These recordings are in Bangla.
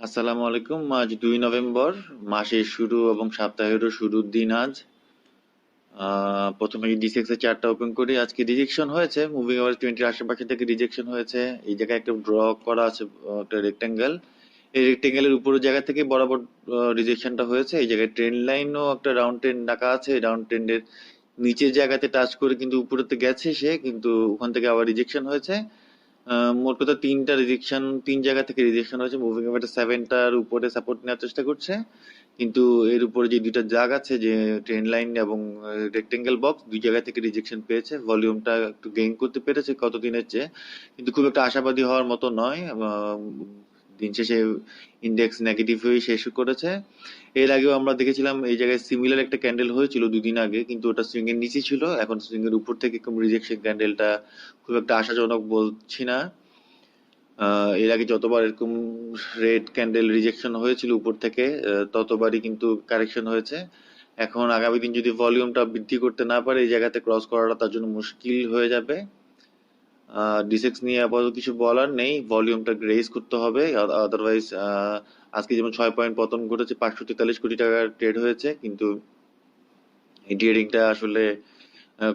আসসালামু আলাইকুম। আজ দুই নভেম্বর, মাসের শুরু এবং সপ্তাহেরও শুরুর দিন আজ। প্রথমে ডিসিএক্স এর চারটা ওপেন করি। আজকে রিজেকশন হয়েছে। মুভিং আওয়ার টোয়েন্টির আশেপাশে থেকে রিজেকশন হয়েছে। এই জায়গায় একটা ড্র করা আছে একটা রেক্টেঙ্গেল এই রেক্টেঙ্গেলের উপরের জায়গা থেকে বরাবর রিজেকশনটা হয়েছে। এই জায়গায় ট্রেন লাইনও একটা রাউন্ড ট্রেন ডাকা আছে। রাউন্ড ট্রেনের নিচের জায়গাতে টাচ করে কিন্তু উপরেতে গেছে সে। কিন্তু ওখান থেকে আবার রিজেকশন হয়েছে। মোট কথা তিনটা রিজেকশন তিন জায়গা থেকে রিজেকশন হয়েছে। মুভিং এভারেজ সেভেনটার উপরে সাপোর্ট নেওয়ার চেষ্টা করছে। কিন্তু এর উপরে যে দুইটা জাগ আছে, যে ট্রেন লাইন এবং রেক্টেঙ্গেল বক্স দুই জায়গা থেকে রিজেকশন পেয়েছে। ভলিউমটা একটু গেইন করতে পেরেছে কতদিনের চেয়ে। কিন্তু খুব একটা আশাবাদী হওয়ার মতো নয়। দিন শেষে ইন্ডেক্স নেগেটিভ হয়ে শেষ করেছে। এর আগেও আমরা দেখেছিলাম এই জায়গায় সিমিলার একটা ক্যান্ডেল হয়েছিল দুদিন আগে, কিন্তু ওটা সুইং এর নিচে ছিল, এখন সুইং এর উপর থেকে রিজেকশন ক্যান্ডেলটা খুব একটা আশাজনক বলছি না। এর আগে যতবার এরকম রেড ক্যান্ডেল রিজেকশন হয়েছিল উপর থেকে ততবারই কিন্তু কারেকশন হয়েছে। এখন আগামী দিন যদি ভলিউমটা বৃদ্ধি করতে না পারে, এই জায়গাতে ক্রস করাটা তার জন্য মুশকিল হয়ে যাবে। ডিসেক্স নিয়ে আপাতত কিছু বলার নেই। ভলিউমটা রেজ করতে হবে। আদারওয়াইজ আজকে যেমন ছয় পয়েন্ট পতন ঘটেছে, পাঁচশো তেতাল্লিশ কোটি টাকার ট্রেড হয়েছে। কিন্তু এই ট্রেডিংটা আসলে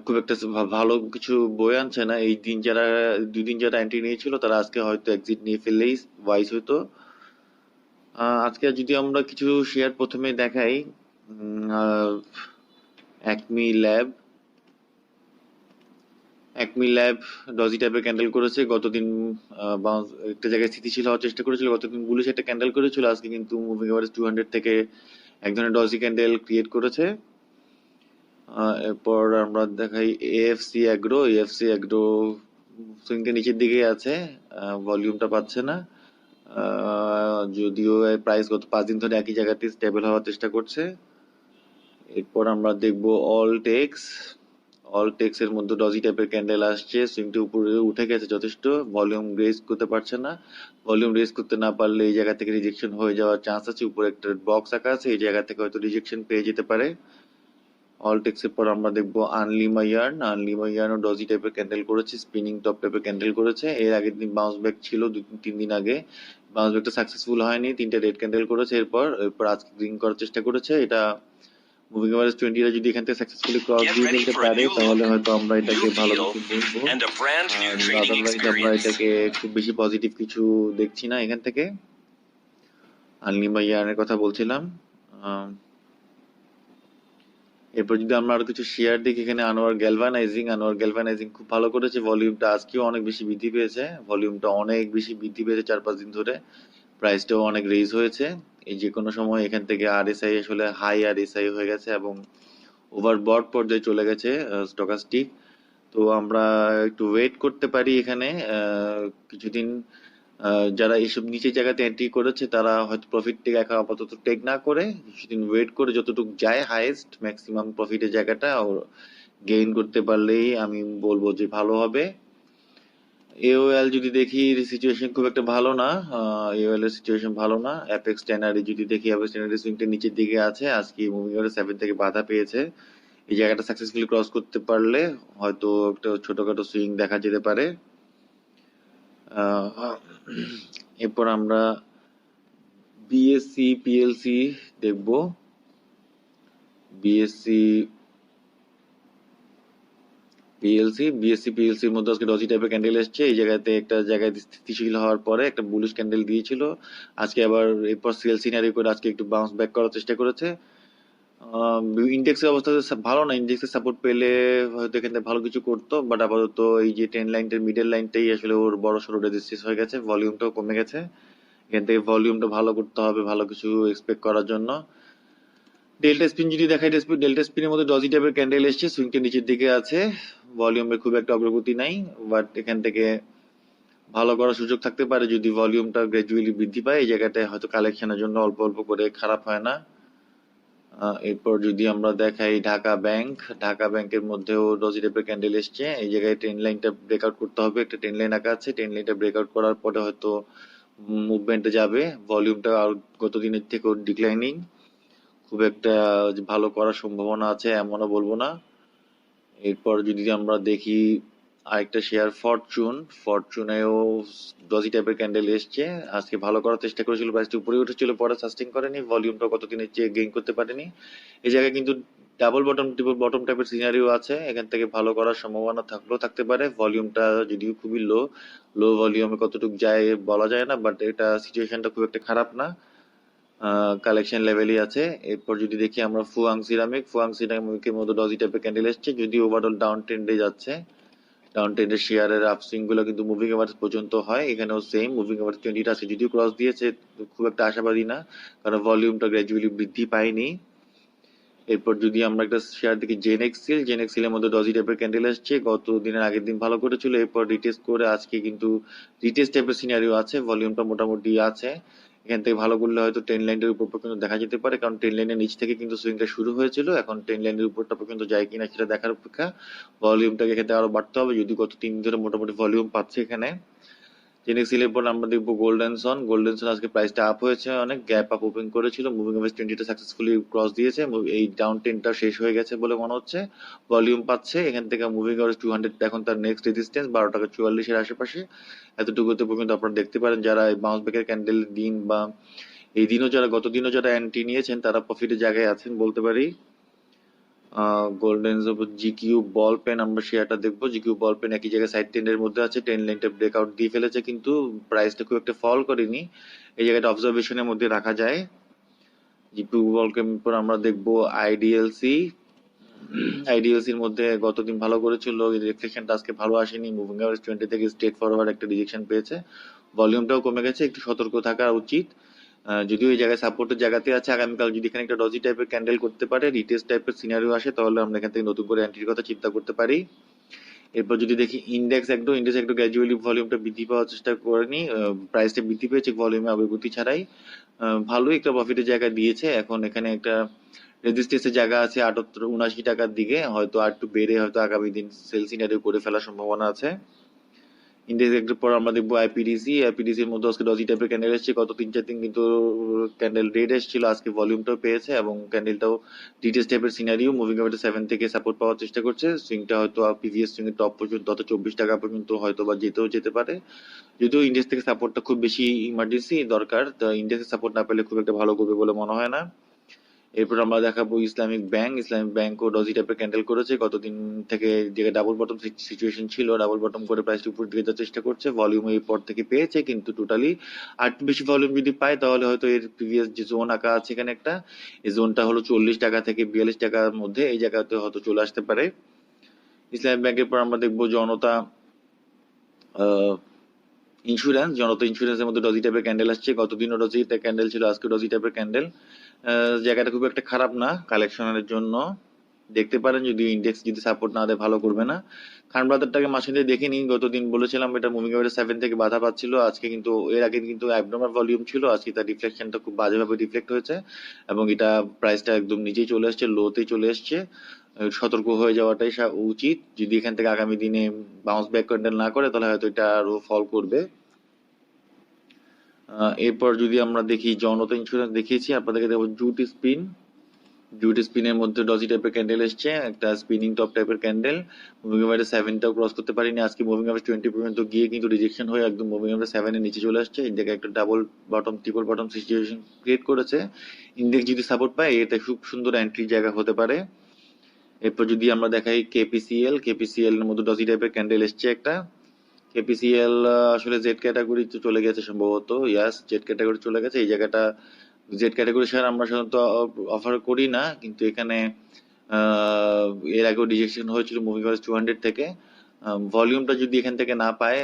খুব একটা ভালো কিছু বয়ে আনছে না। এই দিন যারা, দুই দিন যারা এন্ট্রি নিয়েছিল, তারা আজকে হয়তো এক্সিট নিয়ে ফেললেই ওয়াইজ হতো। আজকে যদি আমরা কিছু শেয়ার প্রথমে দেখাই Acme lab Acme lab doji টাইপের ক্যান্ডেল করেছে, গতদিন একটা জায়গায় স্থিতিশীল হওয়ার চেষ্টা করেছিল, গতদিন বুলিশ একটা ক্যান্ডেল করেছিল, আজকে কিন্তু মুভিং এভারেজ টু হান্ড্রেড থেকে এক ধরনের ডজি ক্যান্ডেল ক্রিয়েট করেছে। এরপর আমরা দেখাই এএফসি অ্যাগ্রো এএফসি অ্যাগ্রো সুইংটা নিচের দিকে আছে ভলিউমটা পাচ্ছে না। যদিও প্রাইস গত পাঁচ দিন ধরে একই জায়গাতে স্টেবল হওয়ার চেষ্টা করছে। এরপর আমরা দেখব অল টেক্স অল টেক্স এর মধ্যে ডজি টাইপের ক্যান্ডেল আসছে সুইংটা উপরে উঠে গেছে যথেষ্ট ভলিউম রেজ করতে পারছে না। ভলিউম রেজ করতে না পারলে এই জায়গা থেকে রিজেকশন হয়ে যাওয়ার চান্স আছে, উপরে একটা বক্স আঁকা আছে, এই জায়গা থেকে হয়তো রিজেকশন পেয়ে যেতে পারে। অল টেক্সের পর আমরা দেখব আনলিমা ইয়ার্ন আনলিমা ইয়ার্নও ডজি টাইপের ক্যান্ডেল করেছে স্পিনিং টপ টাইপের ক্যান্ডেল করেছে। এর আগের দিন বাউন্স ব্যাক ছিল দু তিন দিন আগে। বাউন্স ব্যাকটা সাকসেসফুল হয়নি, তিনটা রেড ক্যান্ডেল করেছে এরপর। এরপর আজকে গ্রিন করার চেষ্টা করেছে। এটা মুভিং এভারেজ টোয়েন্টিটা যদি এখান থেকে সাকসেসফুলি ক্রস দিয়ে ফেলতে পারে তাহলে হয়তো আমরা এটাকে ভালো কিছু বলব আদারওয়াইজ আমরা এটাকে খুব বেশি পজিটিভ কিছু দেখছি না এখান থেকে। আনলিমা ইয়ার্নের কথা বলছিলাম। এরপর যদি আমরা আরও কিছু শেয়ার দেখি এখানে আনোয়ার গ্যালভানাইজিং আনোয়ার গ্যালভানাইজিং খুব ভালো করেছে। ভলিউমটা আজকেও অনেক বেশি বৃদ্ধি পেয়েছে। ভলিউমটা অনেক বেশি বৃদ্ধি পেয়েছে চার পাঁচ দিন ধরে। প্রাইসটাও অনেক রেজ হয়েছে। এই যে কোনো সময় এখান থেকে আরএসআই আসলে হাই আরএসআই হয়ে গেছে এবং ওভারবট পর্যায়ে চলে গেছে স্টকাস্টিক তো আমরা একটু ওয়েট করতে পারি এখানে কিছুদিন যারা এইসব নিচের জায়গাতে এন্ট্রি করেছে তারা হয়তো প্রফিট টেক এখন আপাতত টেক না করে, কিছুদিন ওয়েট করে যতটুকু যায় হাইয়েস্ট ম্যাক্সিমাম প্রফিটের জায়গাটা গেইন করতে পারলেই আমি বলব যে ভালো হবে। এওএল যদি দেখি সিচুয়েশন খুব একটা ভালো না। এওএল এর সিচুয়েশন ভালো না। অ্যাপেক্স টেনারি যদি দেখি অ্যাপেক্স টেনারি সুইংটা নিচের দিকে আছে। আজকে মুভিং এভারেজ সেভেন থেকে বাধা পেয়েছে। এই জায়গাটা সাকসেসফুলি ক্রস করতে পারলে হয়তো একটা ছোটখাটো সুইং দেখা যেতে পারে। এরপর আমরা বিএসসি পিএলসি দেখব। বিএসসি পিএলসি বিএসসি পিএলসি মধ্যে আজকে ডজি টাইপের ক্যান্ডেল এসছে। এই জায়গাতে একটা জায়গায় স্থিতিশীল হওয়ার পরে একটা বুলিশ ক্যান্ডেল দিয়েছিল। আজকে আবার এরপর সিএলসি নারি করে আজকে একটু বাউন্স ব্যাক করার চেষ্টা করেছে। ইন্ডেক্সের অবস্থা ভালো না। ইন্ডেক্সের সাপোর্ট পেলে হয়তো এখান ভালো কিছু করতো বাট আপাতত এই যে টেন লাইনটার মিডল লাইনটাই আসলে ওর বড় সড়ো রেজিস্ট্রেস হয়ে গেছে। ভলিউমটাও কমে গেছে। এখান থেকে ভলিউমটা ভালো করতে হবে, ভালো কিছু এক্সপেক্ট করার জন্য। ডেল্টা স্পিন যদি দেখাই ডেল্টা স্পিনের মধ্যে ডজি টাইপের ক্যান্ডেল এসছে সুইংটা নিচের দিকে আছে। ভলিউমের খুব একটা অগ্রগতি নাই বাট এখান থেকে ভালো করার সুযোগ থাকতে পারে যদি ভলিউমটা গ্র্যাজুয়ালি বৃদ্ধি পায়। এই জায়গাটায় হয়তো কালেকশনের জন্য অল্প অল্প করে খারাপ হয় না। এরপর যদি আমরা দেখাই ঢাকা ব্যাংক ঢাকা ব্যাংকের মধ্যেও ডজি টাইপের ক্যান্ডেল এসছে। এই জায়গায় ট্রেন লাইনটা ব্রেকআউট করতে হবে। একটা ট্রেন লাইন আঁকা আছে ট্রেন লাইনটা ব্রেকআউট করার পরে হয়তো মুভমেন্টে যাবে। ভলিউমটা আর গত দিনের থেকেও ডিক্লাইনিং খুব একটা ভালো করার সম্ভাবনা আছে এমনও বলব না। এরপর যদি আমরা দেখি আরেকটা শেয়ার ফরচুন ফরচুনেও ডজি টাইপের ক্যান্ডেল এসছে। আজকে ভালো করার চেষ্টা করেছিল প্রাইসটি উপরে উঠেছিল, পরে সাস্টেন করেনি। ভলিউমটা কতদিনের চেয়ে গেইন করতে পারেনি। এই জায়গায় কিন্তু ডাবল বটম বটম টাইপের সিনারিও আছে। এখান থেকে ভালো করার সম্ভাবনা থাকলেও থাকতে পারে। ভলিউমটা যদিও খুবই লো লো ভলিউমে কতটুকু যায় বলা যায় না বাট এটা সিচুয়েশনটা খুব একটা খারাপ না। কালেকশন লেভেলই আছে। এরপর যদি দেখি আমরা ফুয়াং সিরামিক ফুয়াং সিরামিকের মধ্যে ডজি টাইপের ক্যান্ডেল এসছে যদি ওভারঅল ডাউন ট্রেন্ডে যাচ্ছে। ডাউন ট্রেন্ডের শেয়ারের আপসুইংগুলো কিন্তু মুভিং এভারেজ পর্যন্ত হয়, এখানেও সেম মুভিং এভারেজ টোয়েন্টিটা আছে, যদিও ক্রস দিয়েছে, খুব একটা আশাবাদী না, কারণ ভলিউমটা গ্র্যাজুয়ালি বৃদ্ধি পায়নি। এরপর যদি আমরা একটা শেয়ার দেখি জেনেক্সিল জেনেক্সিলের মধ্যে ডজি টাইপের ক্যান্ডেল আসছে গত দিনের আগের দিন ভালো করেছিল, এরপর রিটেস্ট করে আজকে কিন্তু রিটেস্ট টাইপের সিনারিও আছে ভলিউমটা মোটামুটি আছে। এখান থেকে ভালো করলে হয়তো ট্রেন লাইনের উপর পর্যন্ত দেখা যেতে পারে, কারণ ট্রেন লাইনের নিচ থেকে কিন্তু সুইংটা শুরু হয়েছিল, এখন ট্রেন লাইনের উপরটা পর্যন্ত যায় কিনা সেটা দেখার অপেক্ষা। ভলিউমটাকে থেকে আরও বাড়তে হবে, যদি গত তিন ধরে মোটামুটি ভলিউম পাচ্ছে এখানে জেনেক্সিলের পর আমরা দেখব গোল্ডেন সন গোল্ডেন সন আজকে প্রাইসটা আপ হয়েছে অনেক গ্যাপ আপ ওপেন করেছিল। মুভিং এভারেজ টোয়েন্টিটা সাকসেসফুলি ক্রস দিয়েছে। এই ডাউন টেনটা শেষ হয়ে গেছে বলে মনে হচ্ছে। ভলিউম পাচ্ছে, এখান থেকে মুভিং এভারেজ টু হান্ড্রেড এখন তার নেক্সট রেজিস্ট্যান্স বারো টাকা চুয়াল্লিশের আশেপাশে। এতটুকুতে পর্যন্ত আপনারা দেখতে পারেন, যারা বাউন্স ব্যাকের ক্যান্ডেল দিন বা এই দিনও যারা, গত দিনও যারা অ্যান্টি নিয়েছেন, তারা প্রফিটের জায়গায় আছেন বলতে পারি। গোল্ডেন জিকিউ বল পেন আমরা শেয়ারটা দেখব। জিকিউ বল পেন একই জায়গায় সাইড টেন্ডের মধ্যে আছে টেন লাইনটা ব্রেকআউট দিয়ে ফেলেছে, কিন্তু প্রাইসটা খুব একটা ফল করেনি। এই জায়গাটা অবজারভেশনের মধ্যে রাখা যায়। জিকিউ বল পেন পর আমরা দেখব আইডিএলসি আইডিএলসির মধ্যে গতদিন ভালো করেছিল রিফ্লেকশনটা আজকে ভালো আসেনি। মুভিং অ্যাভারেজ টোয়েন্টি থেকে স্ট্রেট ফরওয়ার্ড একটা রিজেকশন পেয়েছে। ভলিউমটাও কমে গেছে, একটু সতর্ক থাকা উচিত। যদিও এই জায়গায় সাপোর্টের জায়গাতে আছে, আগামীকাল যদি এখানে একটা ডজি টাইপের ক্যান্ডেল করতে পারে রিটেস্ট টাইপের সিনারিও আসে, তাহলে আমরা এখান থেকে নতুন করে এন্ট্রির কথা চিন্তা করতে পারি। এরপর যদি দেখি ইন্ডেক্স একটু ইন্ডেক্স একটু গ্র্যাজুয়ালি ভলিউমটা বৃদ্ধি পাওয়ার চেষ্টা করেনি প্রাইসটা বৃদ্ধি পেয়েছে ভলিউমে অগ্রগতি ছাড়াই। ভালোই একটা প্রফিটের জায়গা দিয়েছে। এখন এখানে একটা রেজিস্ট্রেন্সের জায়গা আছে আটাত্তর, উনআশি টাকার দিকে। হয়তো আর একটু বেড়ে হয়তো আগামী দিন সেল সিনারিও করে ফেলার সম্ভাবনা আছে। ইন্ডেক্স একটু পর আমরা দেখব আইপিডিসি আইপিডিসির মধ্যে আজকে ডজি টাইপের ক্যান্ডেল এসেছে। গত তিন চার দিন কিন্তু ক্যান্ডেল রেড এসেছিল। আজকে ভলিউমটাও পেয়েছে এবং ক্যান্ডেলটাও ডিটেলস টাইপের সিনারিও মুভিং সেভেন থেকে সাপোর্ট পাওয়ার চেষ্টা করছে। সুইংটা হয়তো প্রিভিয়াস সুইং এর টপ পর্যন্ত অত চব্বিশ টাকা পর্যন্ত হয়তো বা যেতেও যেতে পারে। যদিও ইন্ডেক্স থেকে সাপোর্টটা খুব বেশি ইমার্জেন্সি দরকার, তো ইন্ডেক্সের সাপোর্ট না পেলে খুব একটা ভালো করবে বলে মনে হয় না। এরপর আমরা দেখাবো ইসলামিক ব্যাংক। ইসলামিক ব্যাংক ও ডজি টাইপের ক্যান্ডেল করেছে। গতদিন থেকে যে ডাবল বটম সিচুয়েশন ছিল ডাবল বটম করে প্রাইসটি উপর দিকে যাওয়ার চেষ্টা করছে। ভলিউম এই পর থেকে পেয়েছে, কিন্তু টোটালি আর বেশি ভলিউম যদি পায়, তাহলে হয়তো এর প্রিভিয়াস যে জোন আঁকা আছে এখানে একটা, এই জোনটা হলো চল্লিশ টাকা থেকে বিয়াল্লিশ টাকার মধ্যে এই জায়গাতে হয়তো চলে আসতে পারে। ইসলামিক ব্যাংকের পর আমরা দেখব জনতা ইন্স্যুরেন্স জনতা ইন্স্যুরেন্সের মধ্যে ডজি টাইপের ক্যান্ডেল আসছে। গতদিনও ডজি ক্যান্ডেল ছিল আজকে ডজি টাইপের ক্যান্ডেল জায়গাটা খুব একটা খারাপ না কালেকশনের জন্য। দেখতে পারেন যদি ইন্ডেক্স যদি সাপোর্ট না দেয় ভালো করবে না। খান ব্রাদারটাকে মাসে দিয়ে দেখিনি গতদিন বলেছিলাম এটা মুভিং এভারেজ সেভেন থেকে বাধা পাচ্ছিল আজকে কিন্তু এর আগে কিন্তু অ্যাবনর্মাল ভলিউম ছিল আজকে তার রিফ্লেকশনটা খুব বাজেভাবে রিফ্লেক্ট হয়েছে এবং এটা প্রাইসটা একদম নিচেই চলে আসছে লোতেই চলে আহ, সতর্ক হয়ে যাওয়াটাই উচিত। যদি এখান থেকে আগামী দিনে বাউন্স ব্যাক ক্যান্ডেল না করে তাহলে হয়তো এটা আরও ফল করবে। এরপর যদি আমরা দেখি জনতা ইন্স্যুরেন্স দেখিয়েছি আপনাদেরকে দেবো জুট স্পিন জুট স্পিনের মধ্যে ডজি টাইপের ক্যান্ডেল এসছে, একটা স্পিনিং টপ টাইপের ক্যান্ডেল মুভিং এভারেজ সেভেনটাও ক্রস করতে পারিনি, আজকে মুভিং এভারেজ টোয়েন্টি পর্যন্ত গিয়ে কিন্তু রিজেকশন হয়ে একদম মুভিং এভারেজ সেভেনের নিচে চলে আসছে জায়গায় একটা double bottom triple bottom situation create করেছে। ইন্ডেক্স যদি সাপোর্ট পায় এটা খুব সুন্দর এন্ট্রি জায়গা হতে পারে। এরপর যদি আমরা দেখাই কেপিসিএল কেপিসিএল এর মধ্যে ডজি টাইপের ক্যান্ডেল এসছে একটা। কেপিসিএল আসলে জেড ক্যাটাগরি চলে গেছে সম্ভবত ইয়াস জেড ক্যাটাগরি চলে গেছে, এই জায়গাটা জেড ক্যাটাগরি শেয়ার আমরা সাধারণত অফার করি না, কিন্তু এখানে এর আগেও রিজেকশন হয়েছিল মুভি এভারেজ টু হান্ড্রেড থেকে। ভলিউমটা যদি এখান থেকে না পায়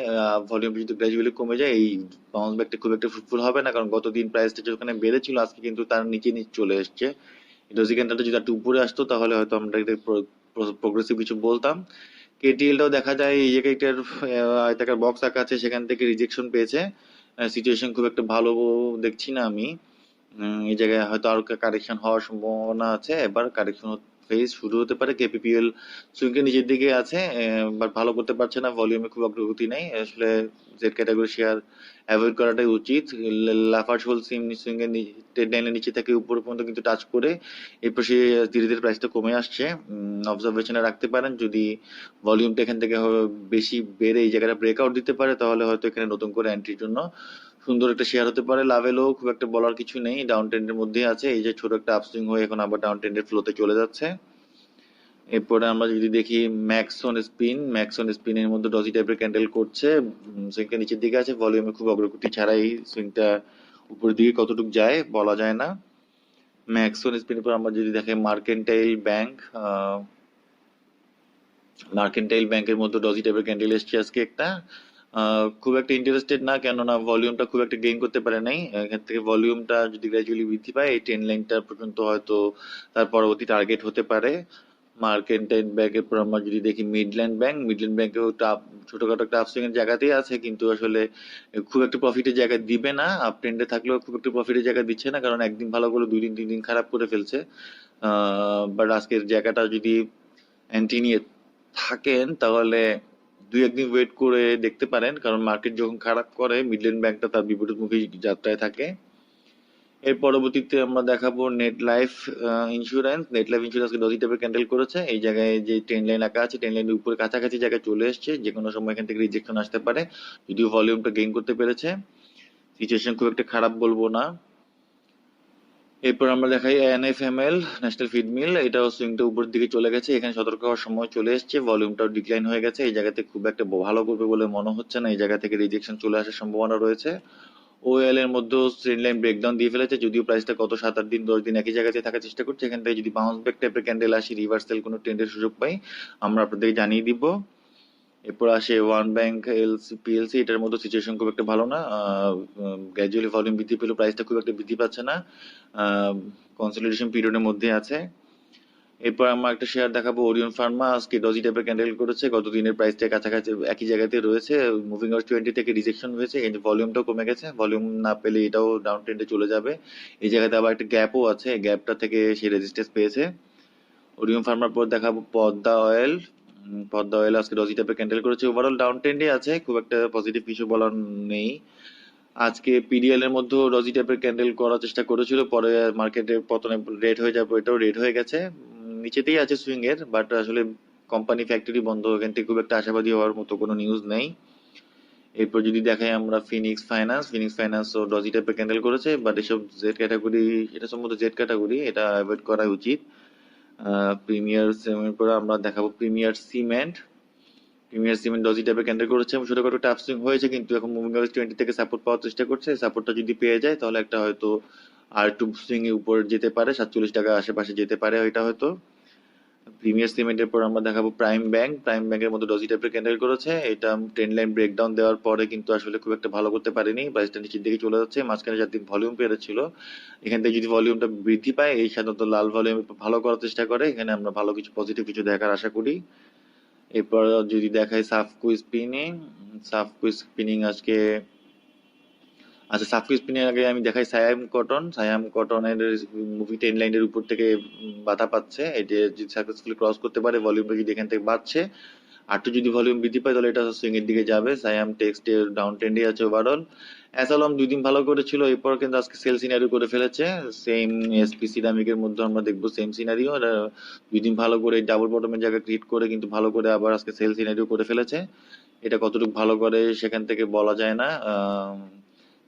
ভলিউম যদি গ্র্যাজুয়ালি কমে যায়, এই বাউন্স ব্যাকটা খুব একটা ফ্রুটফুল হবে না, কারণ গতদিন প্রাইসটা যেখানে বেড়েছিল, আজকে কিন্তু তার নিচে নিচে চলে এসছে। ডোজি ক্যান্ডেলটা যদি একটু উপরে আসতো, তাহলে হয়তো আমরা এটা প্রোগ্রেসিভ কিছু বলতাম। কেটিএলটাও দেখা যায়, এই জায়গায় একটা বক্স আঁকা আছে, সেখান থেকে রিজেকশন পেয়েছে। সিচুয়েশন খুব একটা ভালো দেখছি না আমি। এই জায়গায় হয়তো আরও কারেকশন হওয়ার সম্ভাবনা আছে, এবার কারেকশন ফেজ শুরু হতে পারে। কেপিপিএল সুইংকে নিচের দিকে আছে বাট ভালো করতে পারছে না ভলিউমে খুব অগ্রগতি নেই। আসলে জেড ক্যাটাগরি শেয়ার অ্যাভয়েড করাটাই উচিত। লাফার্স হোল সিম সুইং এর ট্রেড লাইনের নিচে থেকে উপর পর্যন্ত কিন্তু টাচ করে এরপর সে ধীরে ধীরে প্রাইসটা কমে আসছে। অবজারভেশনে রাখতে পারেন, যদি ভলিউমটা এখান থেকে বেশি বেড়ে এই জায়গাটা ব্রেকআউট দিতে পারে, তাহলে হয়তো এখানে নতুন করে এন্ট্রির জন্য সুন্দর একটা শেয়ার হতে পারে লাভেলও খুব একটা বলার কিছু নেই ডাউন ট্রেন্ডের মধ্যে আছে, এই যে ছোট একটা আপসুইং হয়ে এখন আবার ডাউন ট্রেন্ডের ফ্লোতে চলে যাচ্ছে। এরপরে আমরা যদি দেখি ম্যাক্সন স্পিন ম্যাক্সন স্পিনের মধ্যে ডজি টাইপের ক্যান্ডেল করছে সুইংটা নিচের দিকে আছে ভলিউমে খুব অগ্রগতি ছাড়াই সুইংটা উপরের দিকে কতটুকু যায়, বলা যায় না। ম্যাক্সন স্পিনের পর আমরা যদি দেখি মার্কেন্টাইল ব্যাংক মার্কেন্টাইল ব্যাংকের মধ্যে ডজি টাইপের ক্যান্ডেল এসছে আজকে একটা। খুব একটা ইন্টারেস্টেড না, কেননা ভলিউমটা খুব একটা গেইন করতে পারে নাই। এখান থেকে ভলিউমটা যদি গ্র্যাজুয়ালি বৃদ্ধি পায়, এই ট্রেন লাইনটা পর্যন্ত হয়তো তার পরবর্তী টার্গেট হতে পারে। মার্কেন্টাইন ব্যাংকের পর আমরা যদি দেখি মিডল্যান্ড ব্যাংক মিডল্যান্ড ব্যাংকেও টাপ ছোটখাটো একটা আপসুইং এর জায়গাতেই আছে, কিন্তু আসলে খুব একটা প্রফিটের জায়গা দিবে না। আপ ট্রেন্ডে থাকলেও খুব একটা প্রফিটের জায়গা দিচ্ছে না, কারণ একদিন ভালো করে দুই দিন, তিন দিন খারাপ করে ফেলছে। বাট আজকের জায়গাটা যদি অ্যান্টি নিয়ে থাকেন, তাহলে দুই একদিন ওয়েট করে দেখতে পারেন, কারণ মার্কেট যখন খারাপ করে মিডল্যান্ড ব্যাংকটা তার বিপরীতমুখী যাত্রায় থাকে। এর পরবর্তীতে আমরা দেখাবো net life insurance net life ইন্স্যুরেন্সকে doji টাইপের ক্যান্ডেল করেছে। এই জায়গায় যে ট্রেন লাইন আঁকা আছে ট্রেন লাইনের উপরে কাছাকাছি জায়গায় চলে এসছে। যে কোনো সময় এখান থেকে রিজেকশন আসতে পারে। যদিও ভলিউমটা গেইন করতে পেরেছে। সিচুয়েশন খুব একটা খারাপ বলব না। এরপর আমরা দেখাই এনএফএমএল ন্যাশনাল ফিড মিল এটাও সুইংটা উপরের দিকে চলে গেছে, এখানে সতর্ক হওয়ার সময় চলে এসছে ভলিউমটাও ডিক্লাইন হয়ে গেছে, এই জায়গাতে খুব একটা ভালো করবে বলে মনে হচ্ছে না, এই জায়গা থেকে রিজেকশন চলে আসার সম্ভাবনা রয়েছে। ওএল এর মধ্যেও ট্রেন লাইন ব্রেকডাউন দিয়ে ফেলেছে, যদিও প্রাইসটা কত, সাত, আট দিন, দশ দিন একই জায়গাতে থাকার চেষ্টা করছে, এখান থেকে যদি বাউন্স ব্যাক টাইপের ক্যান্ডেল আসি রিভার্সেল কোনো ট্রেন্ডের সুযোগ পাই, আমরা আপনাদেরকে জানিয়ে দিব। এরপর আসে ওয়ান ব্যাংক এলসি পিএলসি এটার মধ্যে সিচুয়েশন খুব একটা ভালো না। গ্র্যাজুয়ালি ভলিউম বৃদ্ধি পেলেও প্রাইসটা খুব একটা বৃদ্ধি পাচ্ছে না। কনসলিডেশন পিরিয়ডের মধ্যে আছে। এরপর আমরা একটা শেয়ার দেখাবো ওরিয়ন ফার্মা আজকে ডজি টাইপের ক্যান্ডেল করেছে। গত দিনের প্রাইসটা কাছাকাছি একই জায়গাতে রয়েছে। মুভিং আওয়ার টোয়েন্টি থেকে রিজেকশন হয়েছে। কিন্তু ভলিউমটাও কমে গেছে। ভলিউম না পেলে এটাও ডাউন ট্রেন্ডে চলে যাবে। এই জায়গাতে আবার একটা গ্যাপও আছে। গ্যাপটা থেকে সে রেজিস্ট্যান্স পেয়েছে। ওরিয়ন ফার্মার পর দেখাবো পদ্মা অয়েল পদ্মা অয়েল আজকে ডজি টাইপের ক্যান্ডেল করেছে। ওভারঅল ডাউন ট্রেন্ডে আছে, খুব একটা পজিটিভ কিছু বলার নেই। আজকে পিডিএল এর মধ্যেও ডজি টাইপের ক্যান্ডেল করার চেষ্টা করেছিল, পরে মার্কেটে পতনে রেড হয়ে যাবে, এটাও রেড হয়ে গেছে। নিচেতেই আছে সুইং এর বাট আসলে কোম্পানি ফ্যাক্টরি বন্ধ, এখান থেকে খুব একটা আশাবাদী হওয়ার মতো কোনো নিউজ নেই। এরপর যদি দেখাই আমরা ফিনিক্স ফাইন্যান্স ফিনিক্স ফাইন্যান্স ও ডজি টাইপের ক্যান্ডেল করেছে বাট এসব জেড ক্যাটাগরি এটা সম্ভবত জেড ক্যাটাগরি এটা অ্যাভয়েড করা উচিত। প্রিমিয়ার সিমেন্ট পরে আমরা দেখাবো premier cement premier cement doji টাইপের কেন্দ্র করেছে। এবং ছোটখাটো একটা আপসুইং হয়েছে, কিন্তু এখন মুভিং অ্যাভারেজ টোয়েন্টি থেকে সাপোর্ট পাওয়ার চেষ্টা করছে। সাপোর্টটা যদি পেয়ে যায়, তাহলে একটা হয়তো আর একটু সুইং এর উপর যেতে পারে, সাতচল্লিশ টাকা আশেপাশে যেতে পারে, এটা হয়তো। প্রিমিয়ার সিমেন্টের পর আমরা দেখাবো প্রাইম ব্যাংক প্রাইম ব্যাংকের মধ্যে ডজি টাইপের ক্যান্ডেল করেছে। এটা ট্রেন লাইন ব্রেকডাউন দেওয়ার পরে কিন্তু আসলে খুব একটা ভালো করতে পারেনি। প্রাইসটা নিচের দিকে চলে যাচ্ছে। মাঝখানে যার দিন ভলিউম পেরেছিল। এখান থেকে যদি ভলিউমটা বৃদ্ধি পায়, এই সাধারণত লাল ভলিউম ভালো করার চেষ্টা করে। এখানে আমরা ভালো কিছু পজিটিভ কিছু দেখার আশা করি। এরপর যদি দেখাই সাফকো স্পিনিং সাফকো স্পিনিং আজকে আচ্ছা সাফকো স্পিনিং আগে আমি দেখাই সায়াম কটন। সায়াম কটনের মুভি টেন লাইনের উপর থেকে বাধা পাচ্ছে। এটা যদি সাকসেসফুলি ক্রস করতে পারে ভলিউম যদি এখান থেকে বাড়ছে, আর একটু যদি ভলিউম বৃদ্ধি পায়, তাহলে এটা সুইং এর দিকে যাবে। সায়াম টেক্সটে ডাউন ট্রেন্ডে আছে ওভারঅল অ্যাসালম দুই দিন ভালো করেছিল, এরপর কিন্তু আজকে সেল সিনারিও করে ফেলেছে। সেম এসপি সিরামিকের মধ্যে আমরা দেখব সেম সিনারিও দুই দিন ভালো করে ডাবল বটমের জায়গা ক্রিয়েট করে, কিন্তু ভালো করে আবার আজকে সেল সিনারিও করে ফেলেছে। এটা কতটুকু ভালো করে, সেখান থেকে বলা যায় না।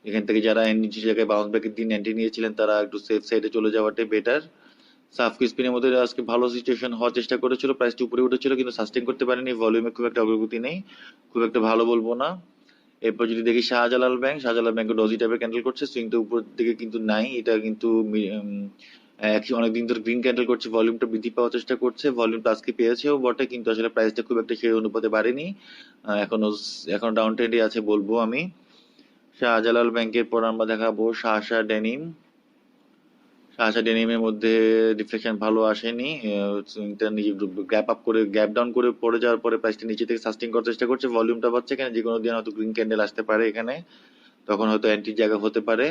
এখান থেকে যারা নিচু জায়গায় বাউন্স ব্যাকের দিন এন্ট্রি নিয়েছিলেন, তারা একটু সেফ সাইডে চলে যাওয়াটাই বেটার সাফকি স্পিনের মধ্যে আজকে ভালো সিচুয়েশন হওয়ার চেষ্টা করেছিল প্রাইসটি উপরে উঠেছিল, কিন্তু সাস্টেন করতে পারেনি ভলিউমে খুব একটা অগ্রগতি নেই, খুব একটা ভালো বলব না। এরপর যদি দেখি Shahjalal bank Shahjalal bank doji টাইপের ক্যান্ডেল করছে সুইংটা উপর দিকে কিন্তু নাই, এটা কিন্তু অনেকদিন ধরে গ্রিন ক্যান্ডেল করছে ভলিউমটা বৃদ্ধি পাওয়ার চেষ্টা করছে ভলিউমটা আজকে পেয়েছেও বটে, কিন্তু আসলে প্রাইসটা খুব একটা সেই অনুপাতে বাড়েনি। এখনও এখনও ডাউন ট্রেন্ডে আছে বলব আমি। শাহজালাল ব্যাংকের পর আমরা দেখাবো শাহশা ডেনিম। শাহশা ডেনিমের মধ্যে রিফ্লেকশন ভালো আসেনি। নিজে গ্যাপ আপ করে গ্যাপ ডাউন করে পড়ে যাওয়ার পরে প্রাইসটা নিচে থেকে সাস্টেন করার চেষ্টা করছে। ভলিউমটা পাচ্ছে এখানে যে কোনো দিন হয়তো গ্রিন ক্যান্ডেল আসতে পারে এখানে। তখন হয়তো অ্যান্টির জায়গা হতে পারে।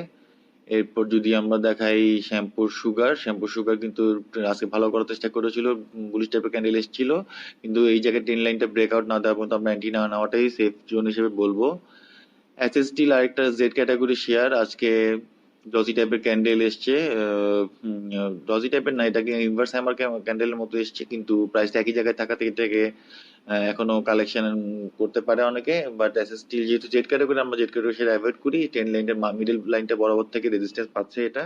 এরপর যদি আমরা দেখাই শ্যাম্পুর সুগার শ্যাম্পুর সুগার কিন্তু আজকে ভালো করার চেষ্টা করেছিল বুলিশ টাইপের ক্যান্ডেল এসেছিল। কিন্তু এই জায়গায় ট্রেন লাইনটা ব্রেকআউট না দেওয়া পর্যন্ত আমরা অ্যান্টি না নেওয়াটাই সেফ জোন হিসেবে বলব। স্টিল আরেকটা জেড ক্যাটাগরি শেয়ার আজকে ডজি টাইপের ক্যান্ডেল এসছে ডজি টাইপের না এটাকে ইনভার্স হ্যামার ক্যান্ডেলের মতো এসছে, কিন্তু প্রাইসটা একই জায়গায় থাকা থেকে এটাকে এখনও কালেকশন করতে পারে অনেকে বাট এসএস স্টিল যেহেতু জেড ক্যাটাগরি আমরা জেড ক্যাটাগরি সেটা অ্যাভয়েড করি টেন লাইনটা মিডল লাইনটা বরাবর থেকে রেজিস্ট্যান্স পাচ্ছে এটা।